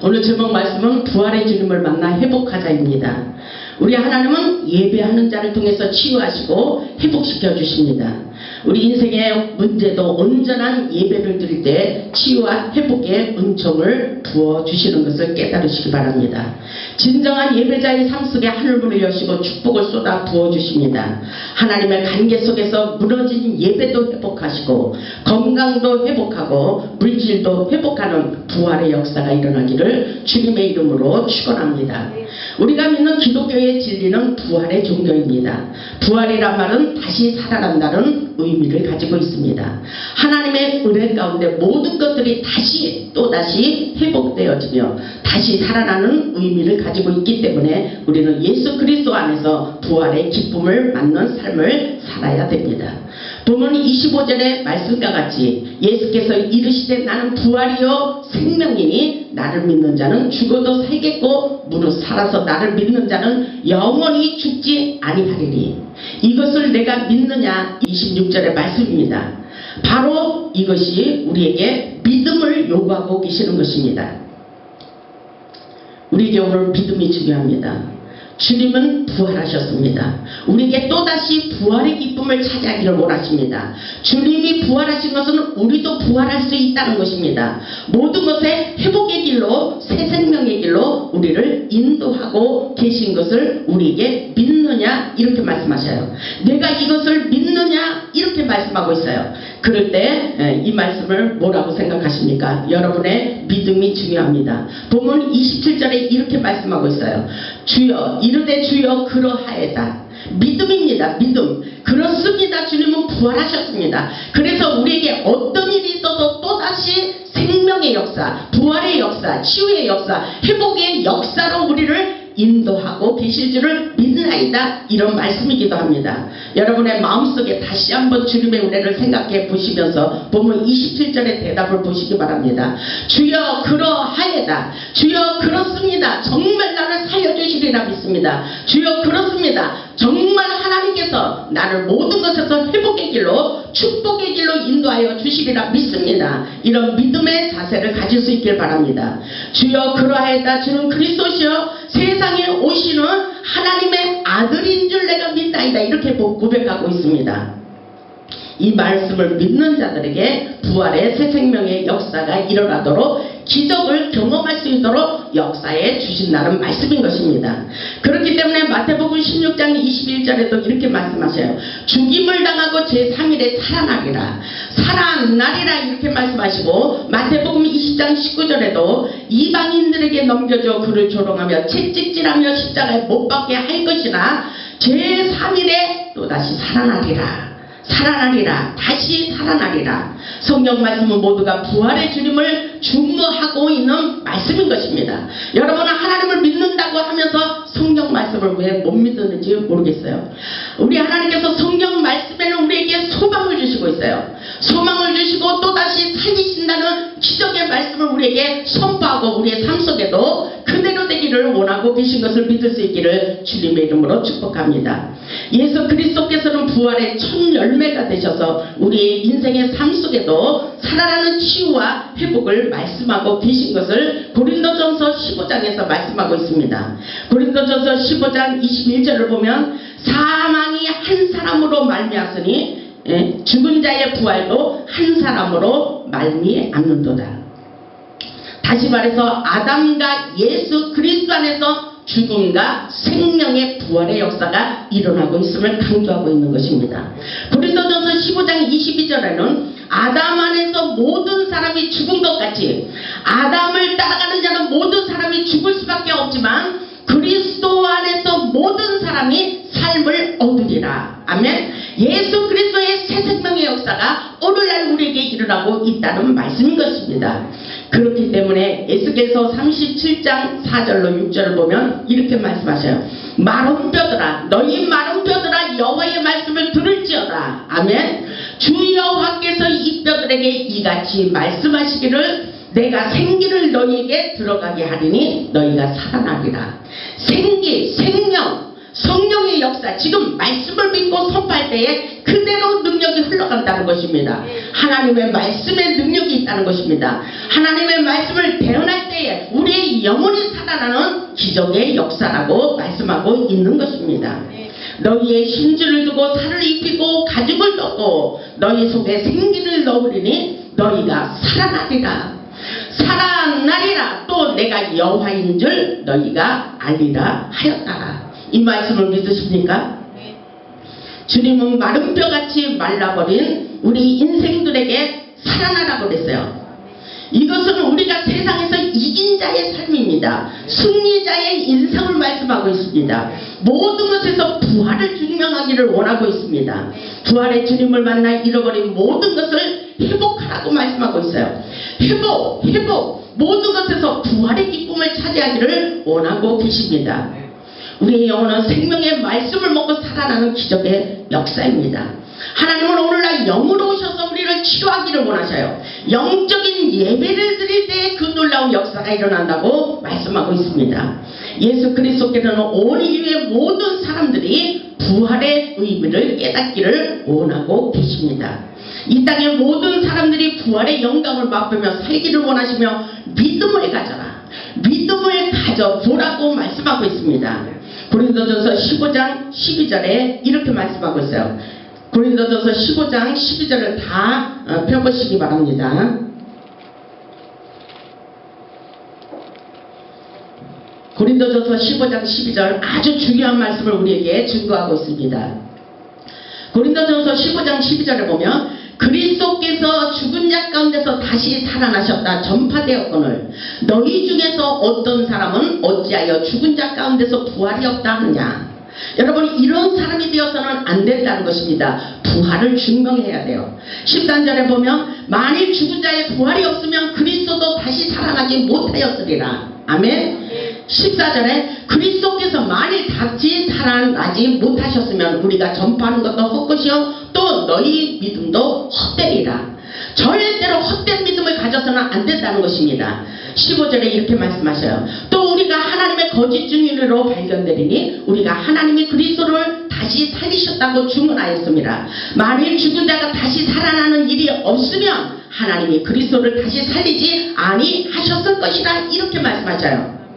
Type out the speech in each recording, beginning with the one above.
오늘 제목 말씀은 부활의 주님을 만나 회복하자입니다. 우리 하나님은 예배하는 자를 통해서 치유하시고 회복시켜 주십니다. 우리 인생의 문제도 온전한 예배를 드릴 때 치유와 회복의 은총을 부어 주시는 것을 깨달으시기 바랍니다. 진정한 예배자의 삶 속에 하늘문을 여시고 축복을 쏟아 부어 주십니다. 하나님의 관계 속에서 무너진 예배도 회복하시고 건강도 회복하고 물질도 회복하는 부활의 역사가 일어나기를 주님의 이름으로 축원합니다. 우리가 믿는 기독교의 진리는 부활의 종교입니다. 부활이란 말은 다시 살아난다는 의미를 가지고 있습니다. 하나님의 은혜 가운데 모든 것들이 다시 또다시 회복되어지며 다시 살아나는 의미를 가지고 있기 때문에 우리는 예수 그리스도 안에서 부활의 기쁨을 맞는 삶을 살아야 됩니다. 보면 25절의 말씀과 같이 예수께서 이르시되 나는 부활이요 생명이니 나를 믿는 자는 죽어도 살겠고 무릇 살아서 나를 믿는 자는 영원히 죽지 아니하리니 이것을 내가 믿느냐 26절의 말씀입니다. 바로 이것이 우리에게 믿음을 요구하고 계시는 것입니다. 우리에게 오늘 믿음이 중요합니다. 주님은 부활하셨습니다. 우리에게 또다시 부활의 기쁨을 차지하기를 원하십니다. 주님이 부활하신 것은 우리도 부활할 수 있다는 것입니다. 모든 것의 회복의 길로 새 생명의 길로 우리를 인도하고 계신 것을 우리에게 믿느냐 이렇게 말씀하셔요. 내가 이것을 믿느냐 이렇게 말씀하고 있어요. 그럴 때 이 말씀을 뭐라고 생각하십니까? 여러분의 믿음이 중요합니다. 본문 27절에 이렇게 말씀하고 있어요. 주여 이르되 주여 그러하에다 믿음입니다. 믿음. 그렇습니다. 주님은 부활하셨습니다. 그래서 우리에게 어떤 일이 있어도 또다시 생명의 역사, 부활의 역사, 치유의 역사, 회복의 역사로 우리를 인도하고 계실 줄을 믿나이다 이런 말씀이기도 합니다. 여러분의 마음속에 다시 한번 주님의 은혜를 생각해 보시면서 보면 27절의 대답을 보시기 바랍니다. 주여 그러하여다 주여 그렇습니다. 정말 나를 살려주시리라 믿습니다. 주여 그렇습니다. 정말 하나님께서 나를 모든 것에서 회복의 길로 축복의 길로 인도하여 주시리라 믿습니다. 이런 믿음의 자세를 가질 수 있길 바랍니다. 주여 그러하여다 주는 그리스도시여 세상에 오시는 하나님의 아들인 줄 내가 믿나이다 이렇게 고백하고 있습니다. 이 말씀을 믿는 자들에게 부활의 새 생명의 역사가 일어나도록 기적을 경험할 수 있도록 역사에 주신다는 말씀인 것입니다. 그렇기 때문에 마태복음 16장 21절에도 이렇게 말씀하셔요. 죽임을 당하고 제3일에 살아나리라. 살아나리라 이렇게 말씀하시고 마태복음 20장 19절에도 이방인들에게 넘겨줘 그를 조롱하며 채찍질하며 십자가에 못 박게 할 것이나 제3일에 또다시 살아나리라. 살아나리라. 다시 살아나리라. 성경 말씀은 모두가 부활의 주님을 중무하고 있는 말씀인 것입니다. 여러분은 하나님을 믿는다고 하면서 성경 말씀을 왜 못 믿었는지 모르겠어요. 우리 하나님께서 성경 말씀에는 우리에게 소망을 주시고 있어요. 소망을 주시고 또다시 살리신다는 기적의 말씀을 우리에게 선포하고 우리의 삶 속에도 그대로 되기를 원하고 계신 것을 믿을 수 있기를 주님의 이름으로 축복합니다. 예수 그리스도께서는 부활의 첫 열매가 되셔서 우리의 인생의 삶 속에도 살아나는 치유와 회복을 말씀하고 계신 것을 고린도전서 15장에서 말씀하고 있습니다. 고린도전서 15장 21절을 보면 사망이 한 사람으로 말미암으니 예, 죽은 자의 부활도 한 사람으로 말미암는도다. 다시 말해서 아담과 예수 그리스도 안에서 죽음과 생명의 부활의 역사가 일어나고 있음을 강조하고 있는 것입니다. 고린도전서 15장 22절에는 아담 안에서 모든 사람이 죽은 것 같이 아담을 따라가는 자는 모든 사람이 죽을 수밖에 없지만 그리스도 안에서 모든 사람이 삶을 얻으리라. 아멘. 예수 그리스도의 새 생명의 역사가 오늘날 우리에게 일어나고 있다는 말씀인 것입니다. 그렇기 때문에 에스겔서 37장 4절로 6절을 보면 이렇게 말씀하셔요. 마른 뼈들아 너희 마른 뼈들아 여호와의 말씀을 들을지어다. 아멘. 주 여호와께서 이 뼈들에게 이같이 말씀하시기를 내가 생기를 너희에게 들어가게 하리니 너희가 살아나리라. 생기, 생명, 성령의 역사, 지금 말씀을 믿고 선포할 때에 그대로 능력이 흘러간다는 것입니다. 하나님의 말씀에 능력이 있다는 것입니다. 하나님의 말씀을 대언할 때에 우리의 기적의 역사라고 말씀하고 있는 것입니다. 너희의 힘줄을 두고 살을 입히고 가죽을 덮고 너희 속에 생기를 넣으리니 너희가 살아나리라. 살아나리라 또 내가 여호와인 줄 너희가 알리라 하였다라. 이 말씀을 믿으십니까? 주님은 마른 뼈같이 말라버린 우리 인생들에게 살아나라고 그랬어요. 이것은 우리가 세상에서 이긴 자의 삶입니다. 승리자의 인생을 말씀하고 있습니다. 모든 것에서 부활을 증명하기를 원하고 있습니다. 부활의 주님을 만나 잃어버린 모든 것을 회복하라고 말씀하고 있어요. 회복, 회복, 모든 것에서 부활의 기쁨을 차지하기를 원하고 계십니다. 우리의 영혼은 생명의 말씀을 먹고 살아나는 기적의 역사입니다. 하나님은 오늘날 영으로 오셔서 우리를 치료하기를 원하셔요. 영적인 예배를 드릴 때 그 놀라운 역사가 일어난다고 말씀하고 있습니다. 예수 그리스도께서는 온 인류의 모든 사람들이 부활의 의미를 깨닫기를 원하고 계십니다. 이 땅의 모든 사람들이 부활의 영광을 맛보며 살기를 원하시며 믿음을 가져라. 믿음을 가져보라고 말씀하고 있습니다. 고린도전서 15장 12절에 이렇게 말씀하고 있어요. 고린도전서 15장 12절을 다 어, 펴보시기 바랍니다. 고린도전서 15장 12절 아주 중요한 말씀을 우리에게 증거하고 있습니다. 고린도전서 15장 12절에 보면 그리스도께서 죽은 자 가운데서 다시 살아나셨다 전파되었거늘 너희 중에서 어떤 사람은 어찌하여 죽은 자 가운데서 부활이 없다 하느냐 여러분 이런 사람이 되어서는 안 된다는 것입니다. 부활을 증명해야 돼요. 13절에 보면 만일 죽은 자의 부활이 없으면 그리스도도 다시 살아나지 못하였으리라. 아멘. 14절에 그리스도께서 만일 다시 살아나지 못하셨으면 우리가 전파하는 것도 헛것이요 또 너희 믿음도 헛되리라. 절대로 헛된 믿음을 가져서는 안 된다는 것입니다. 15절에 이렇게 말씀하셔요. 또 우리가 하나님의 거짓 증인으로 발견되리니 우리가 하나님이 그리스도를 다시 살리셨다고 증언하였습니다. 만일 죽은 자가 다시 살아나는 일이 없으면 하나님이 그리스도를 다시 살리지 아니하셨을 것이라 이렇게 말씀하셔요.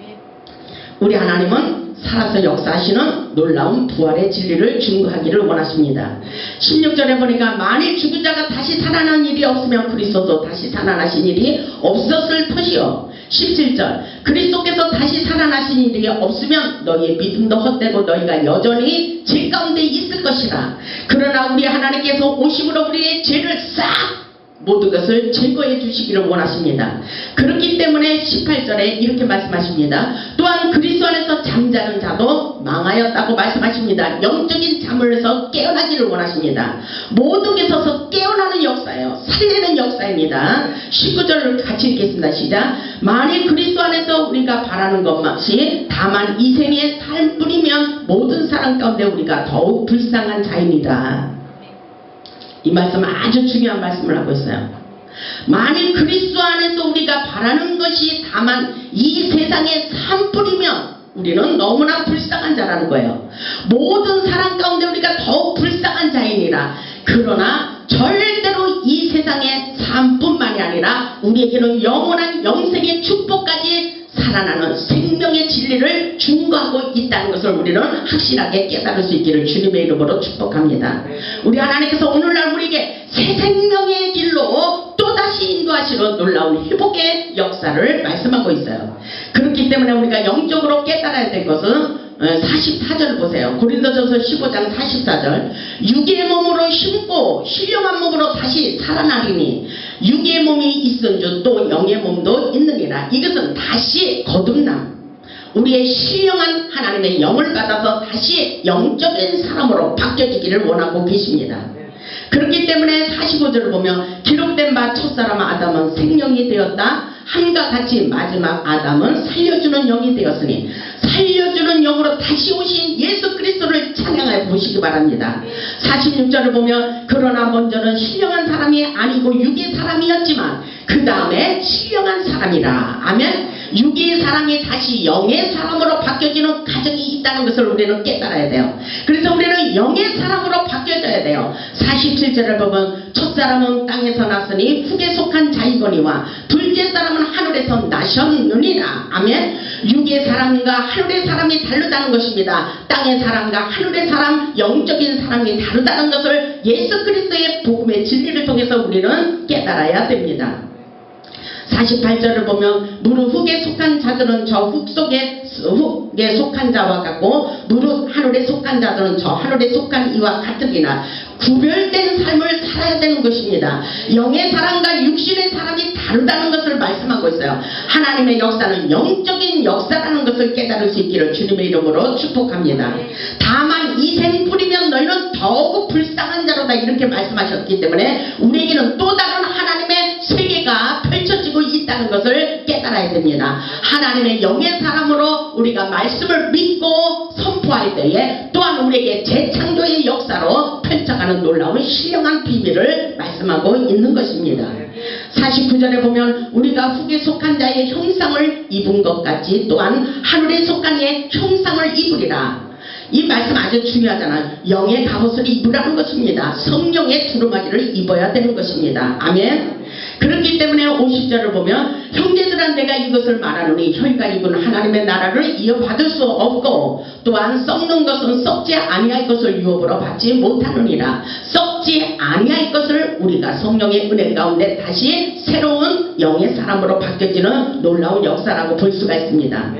우리 하나님은 살아서 역사하시는 놀라운 부활의 진리를 증거하기를 원하십니다. 16절에 보니까 만일 죽은 자가 다시 살아난 일이 없으면 그리스도도 다시 살아나신 일이 없었을 것이요. 17절 그리스도께서 다시 살아나신 일이 없으면 너희의 믿음도 헛되고 너희가 여전히 죄 가운데 있을 것이라. 그러나 우리 하나님께서 오심으로 우리의 죄를 싹 모든 것을 제거해 주시기를 원하십니다. 그렇기 때문에 18절에 이렇게 말씀하십니다. 또한 그리스도 안에서 잠자는 자도 망하였다고 말씀하십니다. 영적인 잠을 해서 깨어나기를 원하십니다. 모든 게 서서 깨어나는 역사예요. 살리는 역사입니다. 19절을 같이 읽겠습니다. 시작. 만일 그리스도 안에서 우리가 바라는 것만이 다만 이 생의 삶뿐이면 모든 사람 가운데 우리가 더욱 불쌍한 자입니다. 이 말씀 아주 중요한 말씀을 하고 있어요. 만일 그리스도 안에서 우리가 바라는 것이 다만 이 세상의 삶뿐이면 우리는 너무나 불쌍한 자라는 거예요. 모든 사람 가운데 우리가 더욱 불쌍한 자이니라. 그러나 절대로 이 세상의 삶뿐만이 아니라 우리에게는 영원한 영생의 축복까지 살아나는 생명의 진리를 증거하고 있다는 것을 우리는 확실하게 깨달을 수 있기를 주님의 이름으로 축복합니다. 우리 하나님께서 오늘날 우리에게 새 생명의 길로 또다시 인도하시는 놀라운 회복의 역사를 말씀하고 있어요. 그렇기 때문에 우리가 영적으로 깨달아야 될 것은 44절 보세요. 고린도전서 15장 44절. 육의 몸으로 심고 신령한 몸으로 다시 살아나리니 육의 몸이 있은즉 또 영의 몸도 있느니라. 이것은 다시 거듭남. 우리의 신령한 하나님의 영을 받아서 다시 영적인 사람으로 바뀌어지기를 원하고 계십니다. 그렇기 때문에 45절을 보면 기록된 바 첫사람 아담은 생명이 되었다. 함과 같이 마지막 아담은 살려주는 영이 되었으니 살려주는 영으로 다시 오신 예수 그리스도를 찬양해 보시기 바랍니다. 46절을 보면 그러나 먼저는 신령한 사람이 아니고 육의 사람이었지만 그 다음에 신령한 사람이라. 아멘. 육의 사람이 다시 영의 사람으로 바뀌어지는 과정이 있다는 것을 우리는 깨달아야 돼요. 그래서 우리는 영의 사람으로 바뀌어져야 돼요. 47절을 보면 첫사람은 땅에서 났으니 흙에 속한 자이거니와 둘째 사람은 하늘에서 나셨느니라. 아멘. 육의 사람과 하늘의 사람이 다르다는 것입니다. 땅의 사람과 하늘의 사람, 영적인 사람이 다르다는 것을 예수 그리스도의 복음의 진리를 통해서 우리는 깨달아야 됩니다. 48절을 보면 무릇 흙에 속한 자들은 저 흙 속에 흙에 속한 자와 같고 무릇 하늘에 속한 자들은 저 하늘에 속한 이와 같으리나 구별된 삶을 살아야 되는 것입니다. 영의 사람과 육신의 사람이 다르다는 것을 말씀하고 있어요. 하나님의 역사는 영적인 역사라는 것을 깨달을 수 있기를 주님의 이름으로 축복합니다. 다만 이 생풀이면 너희는 더욱 불쌍한 자로다 이렇게 말씀하셨기 때문에 우리에게는 또 다른 하나님의 있다는 것을 깨달아야 됩니다. 하나님의 영의 사람으로 우리가 말씀을 믿고 선포할 때에 또한 우리에게 재창조의 역사로 펼쳐가는 놀라운 신령한 비밀을 말씀하고 있는 것입니다. 49절에 보면 우리가 흙에 속한 자의 형상을 입은 것 같이 또한 하늘에 속한 이의 형상을 입으리라. 이 말씀 아주 중요하잖아요. 영의 갑옷을 입으라는 것입니다. 성령의 두루마기를 입어야 되는 것입니다. 아멘. 그렇기 때문에 50절을 보면 형제들아 내가 이것을 말하노니 혈과 입은 하나님의 나라를 이어받을 수 없고 또한 썩는 것은 썩지 아니할 것을 유업으로 받지 못하느니라 썩지 아니할 것을 우리가 성령의 은혜 가운데 다시 새로운 영의 사람으로 바뀌어지는 놀라운 역사라고 볼 수가 있습니다.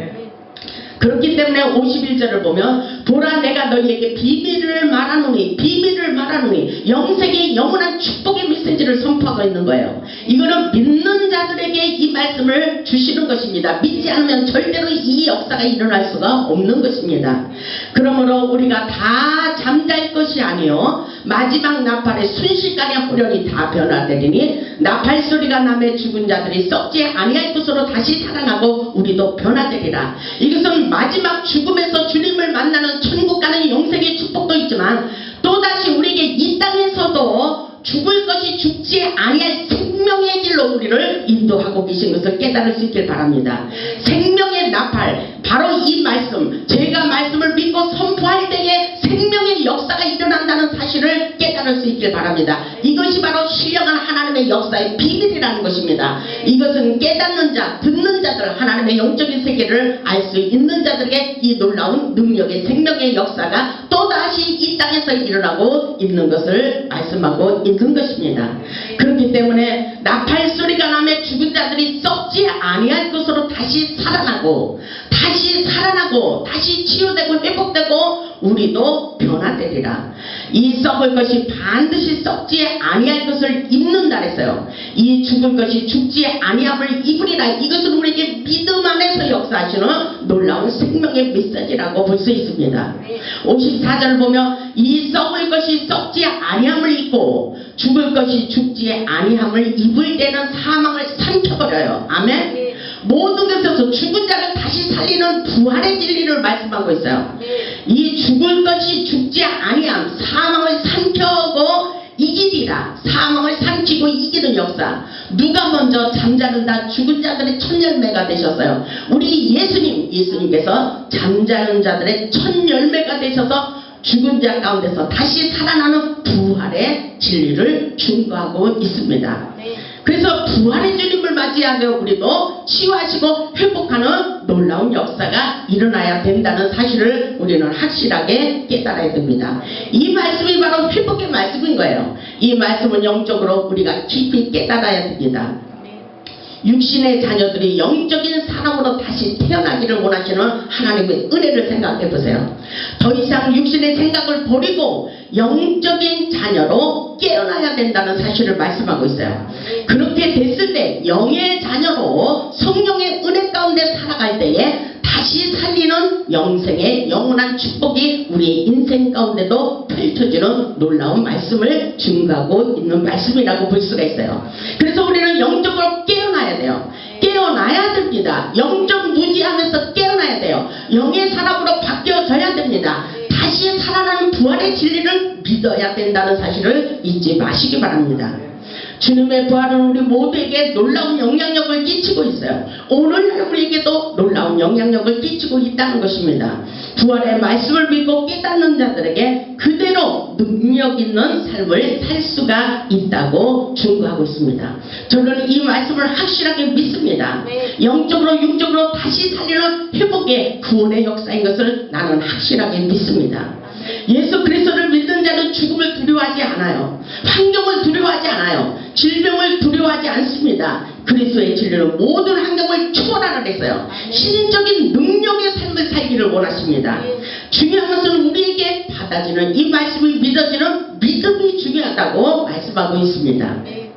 그렇기 때문에 51절을 보면 보라 내가 너희에게 비밀을 말하노니 비밀을 말하노니 영생의 영원한 축복의 메시지를 선포하고 있는 거예요. 이거는 믿는 자들에게 이 말씀을 주시는 것입니다. 믿지 않으면 절대로 이 역사가 일어날 수가 없는 것입니다. 그러므로 우리가 다 잠잘 것이 아니요 마지막 나팔의 순식간에 호련이 다 변화되리니 나팔 소리가 남의 죽은 자들이 썩지 아니할 것으로 다시 살아나고 우리도 변화되리라. 이것은 마지막 죽음에서 주님을 만나는 천국 가는 영생의 축복도 있지만 또다시 우리에게 이 땅에서도 죽을 것이 죽지 아니할 생명의 길로 우리를 인도하고 계신 것을 깨달을 수 있길 바랍니다. 생명의 나팔 바로 이 말씀 제가 말씀을 믿고 선포할 때에 생명의 역사가 일어난다는 사실을 깨달을 수 있길 바랍니다. 이것이 바로 신령한 하나님의 역사의 비밀이라는 것입니다. 이것은 깨닫는 자, 듣는 자들 하나님의 영적인 세계를 알 수 있는 자들에게 이 놀라운 능력의 생명의 역사가 또다시 이 땅에서 일어나고 있는 것을 말씀하고 있는 것입니다. 그렇기 때문에 나팔 소리가 나며 죽은 자들이 썩지 아니할 것으로 다시 살아나고 다시 살아나고 다시 치유되고 회복되고 우리도 변화되리라. 이 썩을 것이 반드시 썩지 아니할 것을 입는다 했어요. 이 죽을 것이 죽지 아니함을 입으리라. 이것은 우리에게 믿음 안에서 역사하시는 놀라운 생명의 메시지라고 볼 수 있습니다. 54절 보면 이 썩을 것이 썩지 아니함을 입고 죽을 것이 죽지 아니함을 입을 때는 사망을 삼켜버려요. 아멘. 모든 것에서 죽은 자를 다시 살리는 부활의 진리를 말씀하고 있어요. 이 죽을 것이 죽지 아니함, 사망을 삼켜고 이기리라. 사망을 삼키고 이기는 역사. 누가 먼저 잠자는다 죽은 자들의 첫 열매가 되셨어요. 우리 예수님, 예수님께서 잠자는 자들의 첫 열매가 되셔서 죽은 자 가운데서 다시 살아나는 부활의 진리를 증거하고 있습니다. 그래서 부활의 주님을 맞이하며 우리도 치유하시고 회복하는 놀라운 역사가 일어나야 된다는 사실을 우리는 확실하게 깨달아야 됩니다. 이 말씀이 바로 회복의 말씀인 거예요. 이 말씀은 영적으로 우리가 깊이 깨달아야 됩니다. 육신의 자녀들이 영적인 사람으로 다시 태어나기를 원하시는 하나님의 은혜를 생각해 보세요. 더 이상 육신의 생각을 버리고 영적인 자녀로 깨어나야 된다는 사실을 말씀하고 있어요. 그렇게 됐을 때 영의 자녀로 성령의 은혜 가운데 살아갈 때에 다시 살리는 영생의 영원한 축복이 우리의 인생 가운데도 펼쳐지는 놀라운 말씀을 증거하고 있는 말씀이라고 볼 수가 있어요. 그래서 우리는 영적으로 깨어나야 돼요. 깨어나야 됩니다. 영적 무지하면서 깨어나야 돼요. 영의 사람으로 바뀌어져야 됩니다. 다시 살아나는 부활의 진리를 믿어야 된다는 사실을 잊지 마시기 바랍니다. 주님의 부활은 우리 모두에게 놀라운 영향력을 끼치고 있어요. 오늘날 우리에게도 놀라운 영향력을 끼치고 있다는 것입니다. 부활의 말씀을 믿고 깨닫는 자들에게 그대로 능력 있는 삶을 살 수가 있다고 증거하고 있습니다. 저는 이 말씀을 확실하게 믿습니다. 네. 영적으로 육적으로 다시 살리는 회복의 구원의 역사인 것을 나는 확실하게 믿습니다. 예수 그리스도를 믿는 자는 죽음을 두려워하지 않아요. 환경을 두려워하지 않아요. 질병을 두려워하지 않습니다. 그리스도의 진리는 모든 환경을 초월하라 그랬어요. 신적인 능력의 삶을 살기를 원하십니다. 중요한 것은 우리에게 받아지는 이 말씀이 믿어지는 믿음이 중요하다고 말씀하고 있습니다. 네.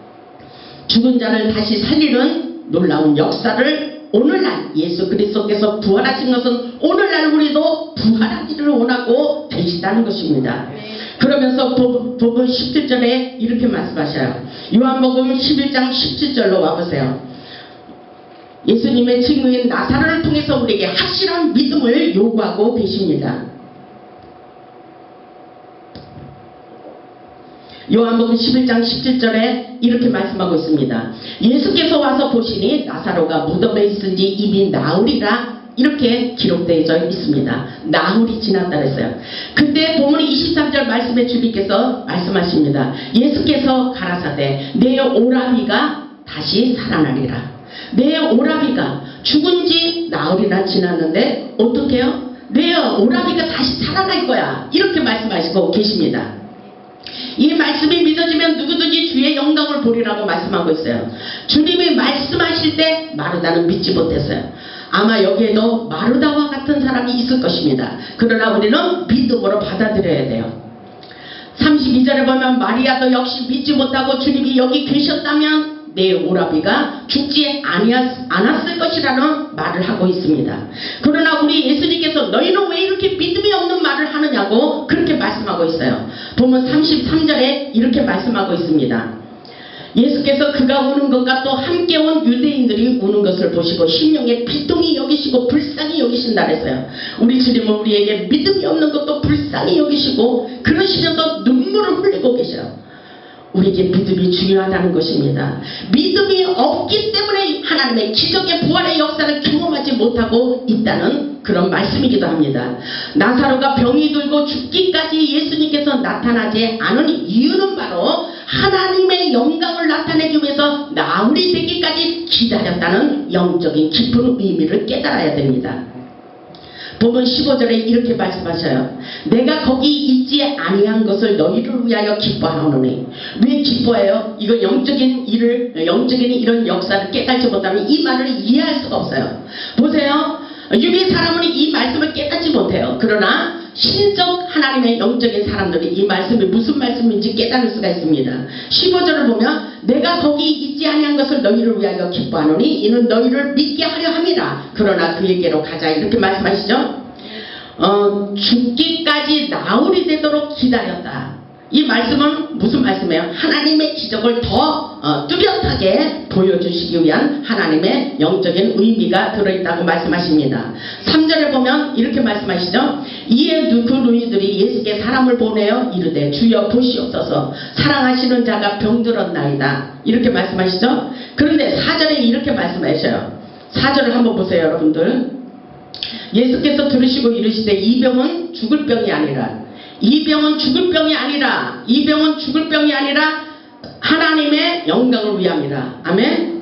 죽은 자를 다시 살리는 놀라운 역사를 오늘날 예수 그리스도께서 부활하신 것은 오늘날 우리도 부활하기를 원하고 계시다는 것입니다. 네. 그러면서 법- 법은 17절에 이렇게 말씀하셔요. 요한복음 11장 17절로 와보세요. 예수님의 친구인 나사로를 통해서 우리에게 확실한 믿음을 요구하고 계십니다. 요한복음 11장 17절에 이렇게 말씀하고 있습니다. 예수께서 와서 보시니 나사로가 무덤에 있은 지 입이 나으리라 이렇게 기록되어 있습니다. 나흘이 지났다 그랬어요. 근데 보면 23절 말씀에 주님께서 말씀하십니다. 예수께서 가라사대 내 오라비가 다시 살아나리라. 내 오라비가 죽은 지 나흘이나 지났는데 어떻게요? 내 오라비가 다시 살아날 거야. 이렇게 말씀하시고 계십니다. 이 말씀이 믿어지면 누구든지 주의 영광을 보리라고 말씀하고 있어요. 주님이 말씀하실 때 마르다는 믿지 못했어요. 아마 여기에도 마르다와 같은 사람이 있을 것입니다. 그러나 우리는 믿음으로 받아들여야 돼요. 32절에 보면 마리아도 역시 믿지 못하고 주님이 여기 계셨다면 내 오라비가 죽지 않았을 것이라는 말을 하고 있습니다. 그러나 우리 예수님께서 너희는 왜 이렇게 믿음이 없는 말을 하느냐고 그렇게 말씀하고 있어요. 보면 33절에 이렇게 말씀하고 있습니다. 예수께서 그가 우는 것과 또 함께 온 유대인들이 우는 것을 보시고 심령에 비통히 여기시고 불쌍히 여기신다 그랬어요. 우리 주님은 우리에게 믿음이 없는 것도 불쌍히 여기시고 그러시면서 눈물을 흘리고 계셔요. 우리에게 믿음이 중요하다는 것입니다. 믿음이 없기 때문에 하나님의 기적의 부활의 역사를 경험하지 못하고 있다는 그런 말씀이기도 합니다. 나사로가 병이 들고 죽기까지 예수님께서 나타나지 않은 이유는 바로 하나님의 영광을 나타내기 위해서 나흘이 되기까지 기다렸다는 영적인 깊은 의미를 깨달아야 됩니다. 보면 15절에 이렇게 말씀하셔요. 내가 거기 있지 아니한 것을 너희를 위하여 기뻐하노니 왜 기뻐해요? 이거 영적인 일을 영적인 이런 역사를 깨닫지 못하면 이 말을 이해할 수가 없어요. 보세요. 유리 사람은 이 말씀을 깨닫지 못해요. 그러나 신적 하나님의 영적인 사람들이 이 말씀이 무슨 말씀인지 깨달을 수가 있습니다. 15절을 보면 내가 거기 있지 아니한 것을 너희를 위하여 기뻐하노니 이는 너희를 믿게 하려 함이라. 그러나 그에게로 가자 이렇게 말씀하시죠. 어, 죽기까지 나흘이 되도록 기다렸다. 이 말씀은 무슨 말씀이에요? 하나님 의 기적을 더 어, 뚜렷하게 보여주시기 위한 하나님의 영적인 의미가 들어있다고 말씀하십니다. 3절에 보면 이렇게 말씀하시죠. 이에 그 누이들이 예수께 사람을 보내어 이르되 주여 보시옵소서 사랑하시는 자가 병들었나이다. 이렇게 말씀하시죠. 그런데 4절에 이렇게 말씀하셔요. 4절을 한번 보세요 여러분들. 예수께서 들으시고 이르시되 이 병은 죽을 병이 아니라 이 병은 죽을 병이 아니라 이 병은 죽을 병이 아니라 하나님의 영광을 위함이라 아멘.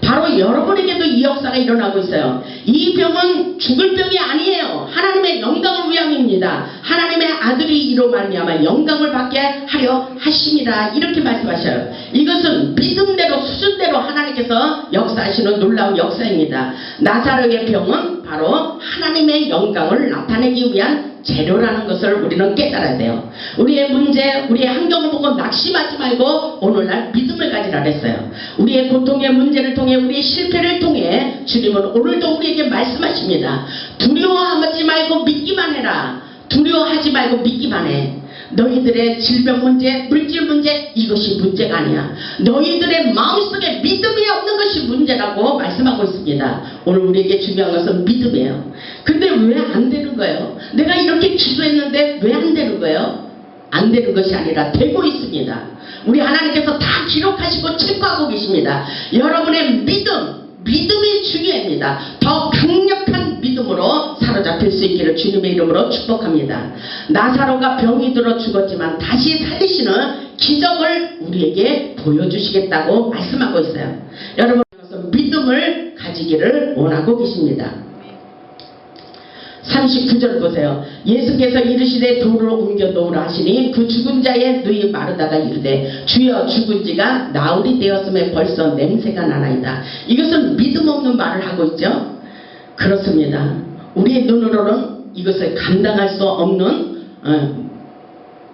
바로 여러분에게도 이 역사가 일어나고 있어요. 이 병은 죽을 병이 아니에요. 하나님의 영광을 위함입니다. 하나님의 아들이 이로 말미암아 영광을 받게 하려 하심이라 이렇게 말씀하셔요. 이것은 믿음대로 수준대로 하나님께서 역사하시는 놀라운 역사입니다. 나사로의 병은 바로 하나님의 영광을 나타내기 위한 재료라는 것을 우리는 깨달아야 돼요. 우리의 문제, 우리의 환경을 보고 낙심하지 말고 오늘날 믿음을 가지라 그랬어요. 우리의 고통의 문제를 통해 우리의 실패를 통해 주님은 오늘도 우리에게 말씀하십니다. 두려워하지 말고 믿기만 해라. 두려워하지 말고 믿기만 해. 너희들의 질병 문제, 물질 문제 이것이 문제가 아니야. 너희들의 마음속에 믿음이 없는 것이 문제라고 말씀하고 있습니다. 오늘 우리에게 중요한 것은 믿음이에요. 근데 왜 안 되는 거예요? 내가 이렇게 기도했는데 왜 안 되는 거예요? 안 되는 것이 아니라 되고 있습니다. 우리 하나님께서 다 기록하시고 체크하고 계십니다. 여러분의 믿음, 믿음이 중요합니다. 더 강력한 믿음으로 사로잡힐 수 있기를 주님의 이름으로 축복합니다. 나사로가 병이 들어 죽었지만 다시 살리시는 기적을 우리에게 보여주시겠다고 말씀하고 있어요. 여러분, 믿음을 가지기를 원하고 계십니다. 39절 보세요. 예수께서 이르시되 돌을 옮겨 놓으라 하시니 그 죽은 자의 눈이 마르다가 이르되 주여 죽은 지가 나흘이 되었음에 벌써 냄새가 나나이다. 이것은 믿음 없는 말을 하고 있죠. 그렇습니다. 우리의 눈으로는 이것을 감당할 수 없는 어,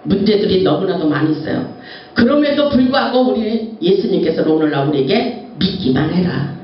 문제들이 너무나도 많이 있어요. 그럼에도 불구하고 우리 예수님께서 오늘날 우리에게 믿기만 해라.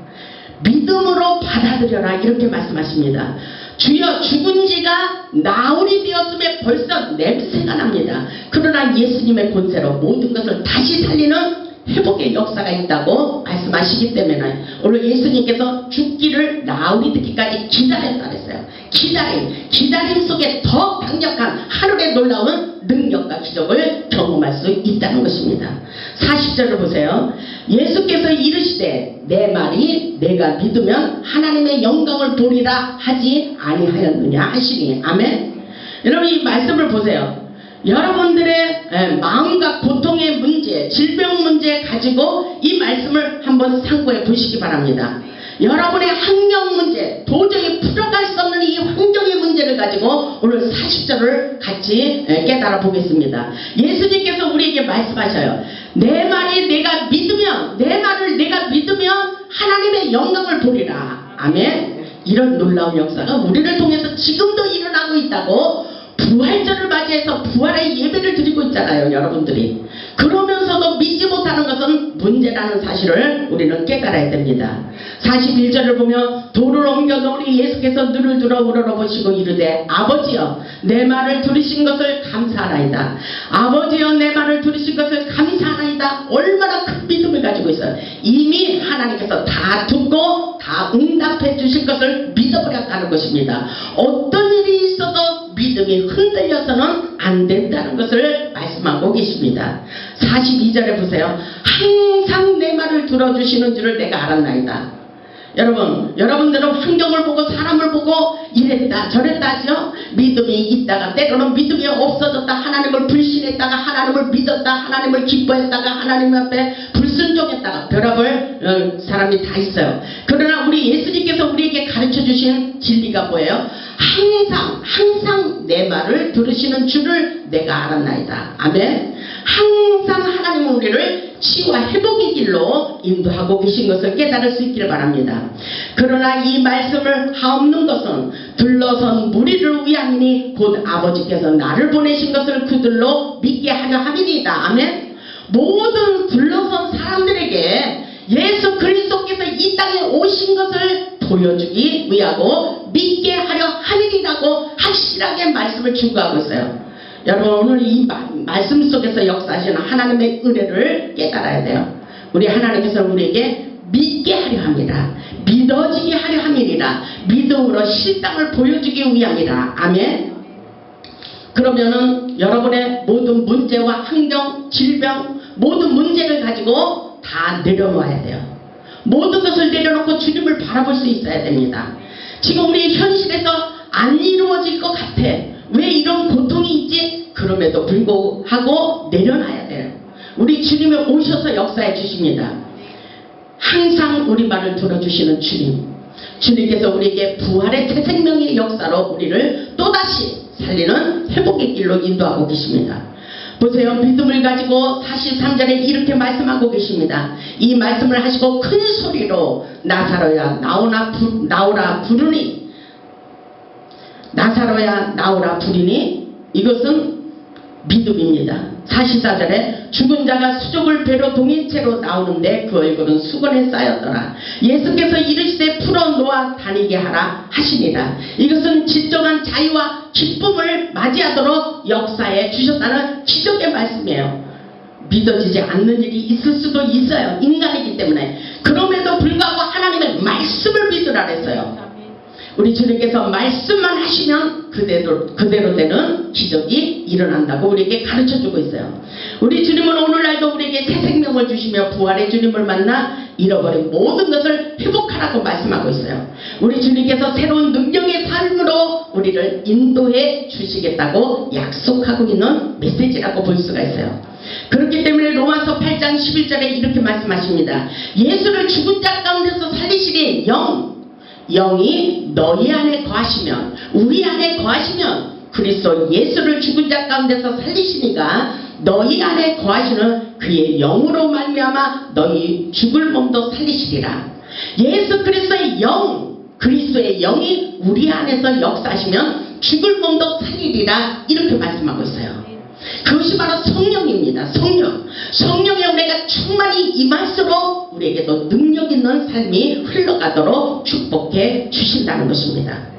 믿음으로 받아들여라 이렇게 말씀하십니다. 주여 죽은 지가 나흘이 되었음에 벌써 냄새가 납니다. 그러나 예수님의 권세로 모든 것을 다시 살리는 회복의 역사가 있다고 말씀하시기 때문에 오늘 예수님께서 죽기를 나흘이 되기까지 기다렸다 그랬어요. 기다림, 기다림 속에 더 강력한 하늘의 놀라운 능력과 기적을 경험할 수 있다는 것입니다. 40절을 보세요. 예수께서 이르시되 내 말이 내가 믿으면 하나님의 영광을 보리라 하지 아니하였느냐 하시니 아멘. 여러분 이 말씀을 보세요. 여러분들의 에, 마음과 고통의 문제, 질병 문제 가지고 이 말씀을 한번 상고해 보시기 바랍니다. 여러분의 환경 문제, 도저히 풀어갈 수 없는 이 환경의 문제를 가지고 오늘 40절을 같이 에, 깨달아 보겠습니다. 예수님께서 우리에게 말씀하셔요. 내 말이 내가 믿으면, 내 말을 내가 믿으면 하나님의 영광을 보리라. 아멘. 이런 놀라운 역사가 우리를 통해서 지금도 일어나고 있다고 부활절을 맞이해서 부활의 예배를 드리고 있잖아요, 여러분들이. 그러면서도 믿지 못하는 것은 문제라는 사실을 우리는 깨달아야 됩니다. 41절을 보면 돌을 옮겨 놓으니 예수께서 눈을 들어 우러러보시고 이르되 아버지여 내 말을 들으신 것을 감사하나이다. 아버지여 내 말을 들으신 것을 감사하나이다. 얼마나 큰 믿음을 가지고 있어요. 이미 하나님께서 다 듣고 다 응답해 주실 것을 믿어버렸다는 것입니다. 어떤 일이 있어도 믿음이 흔들려서는 안 된다는 것을 말씀하고 계십니다. 42절에 보세요. 항상 내 말을 들어주시는 줄을 내가 알았나이다. 여러분, 여러분들은 환경을 보고 사람을 보고 이랬다 저랬다 하죠? 믿음이 있다가 때로는 믿음이 없어졌다 하나님을 불신했다가 하나님을 믿었다 하나님을 기뻐했다가 하나님 앞에 불순종했다가 별업을 어, 사람이 다 있어요. 그러나 우리 예수님께서 우리에게 가르쳐 주신 진리가 뭐예요? 항상 항상 내 말을 들으시는 줄을 내가 알았나이다. 아멘. 항상 하나님은 우리를 치유와 회복의 길로 인도하고 계신 것을 깨달을 수 있기를 바랍니다. 그러나 이 말씀을 하옵는 것은 둘러선 무리를 위함이니 곧 아버지께서 나를 보내신 것을 그들로 믿게 하려 함이니이다. 아멘. 모든 둘러선 사람들에게 예수 그리스도께서 이 땅에 오신 것을 보여주기 위하고 믿게 하려 함이라고 확실하게 말씀을 충고하고 있어요. 여러분 오늘 이 마- 말씀 속에서 역사하시는 하나님의 은혜를 깨달아야 돼요. 우리 하나님께서 우리에게 믿게 하려 합니다. 믿어지게 하려 함이니라. 믿음으로 실상을 보여주기 위함이라. 아멘. 그러면은 여러분의 모든 문제와 환경, 질병, 모든 문제를 가지고 다 내려놓아야 돼요. 모든 것을 내려놓고 주님을 바라볼 수 있어야 됩니다. 지금 우리 현실에서 안 이루어질 것 같아. 왜 이런 고통이 있지? 그럼에도 불구하고 내려놔야 돼요. 우리 주님이 오셔서 역사해 주십니다. 항상 우리 말을 들어주시는 주님. 주님께서 우리에게 부활의 새 생명의 역사로 우리를 또다시 살리는 회복의 길로 인도하고 계십니다. 보세요. 믿음을 가지고 43절에 이렇게 말씀하고 계십니다. 이 말씀을 하시고 큰 소리로 나사로야 나오나 부, 나오라 부르니 나사로야 나오라 부르니 이것은 믿음입니다. 44절에 죽은 자가 수족을 배로 동인 채로 나오는데 그 얼굴은 수건에 쌓였더라. 예수께서 이르시되 풀어놓아 다니게 하라 하시니라. 이것은 진정한 자유와 기쁨을 맞이하도록 역사해 주셨다는 기적의 말씀이에요. 믿어지지 않는 일이 있을 수도 있어요. 인간이기 때문에. 그럼에도 불구하고 하나님의 말씀을 믿으라 그랬어요. 우리 주님께서 말씀만 하시면 그대로, 그대로 되는 기적이 일어난다고 우리에게 가르쳐 주고 있어요. 우리 주님은 오늘날도 우리에게 새 생명을 주시며 부활의 주님을 만나 잃어버린 모든 것을 회복하라고 말씀하고 있어요. 우리 주님께서 새로운 능력의 삶으로 우리를 인도해 주시겠다고 약속하고 있는 메시지라고 볼 수가 있어요. 그렇기 때문에 로마서 8장 11절에 이렇게 말씀하십니다. 예수를 죽은 자 가운데서 살리시니 영, 영이 너희 안에 거하시면 우리 안에 거하시면 그리스도 예수를 죽은 자 가운데서 살리시니가 너희 안에 거하시는 그의 영으로 말미암아 너희 죽을 몸도 살리시리라. 예수 그리스도의 영, 그리스도의 영이 우리 안에서 역사하시면 죽을 몸도 살리리라 이렇게 말씀하고 있어요. 그것이 바로 성령입니다. 성령. 성령의 은혜가 충만히 임할수록 우리에게도 능력 있는 삶이 흘러가도록 축복해 주신다는 것입니다.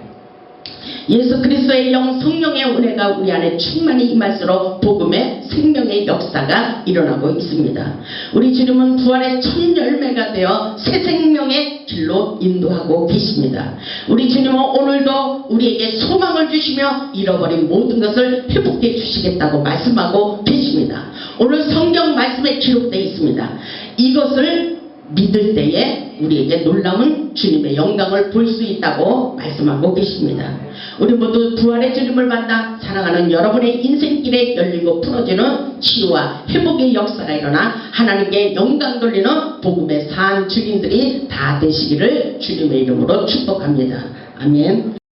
예수 그리스도의 영 성령의 은혜가 우리 안에 충만히 임할수록 복음의 생명의 역사가 일어나고 있습니다. 우리 주님은 부활의 첫 열매가 되어 새 생명의 길로 인도하고 계십니다. 우리 주님은 오늘도 우리에게 소망을 주시며 잃어버린 모든 것을 회복해 주시겠다고 말씀하고 계십니다. 오늘 성경 말씀에 기록되어 있습니다. 이것을 믿을 때에 우리에게 놀라운 주님의 영광을 볼 수 있다고 말씀하고 계십니다. 우리 모두 부활의 주님을 만나 사랑하는 여러분의 인생길에 열리고 풀어지는 치유와 회복의 역사가 일어나 하나님께 영광 돌리는 복음의 산 주인들이 다 되시기를 주님의 이름으로 축복합니다. 아멘.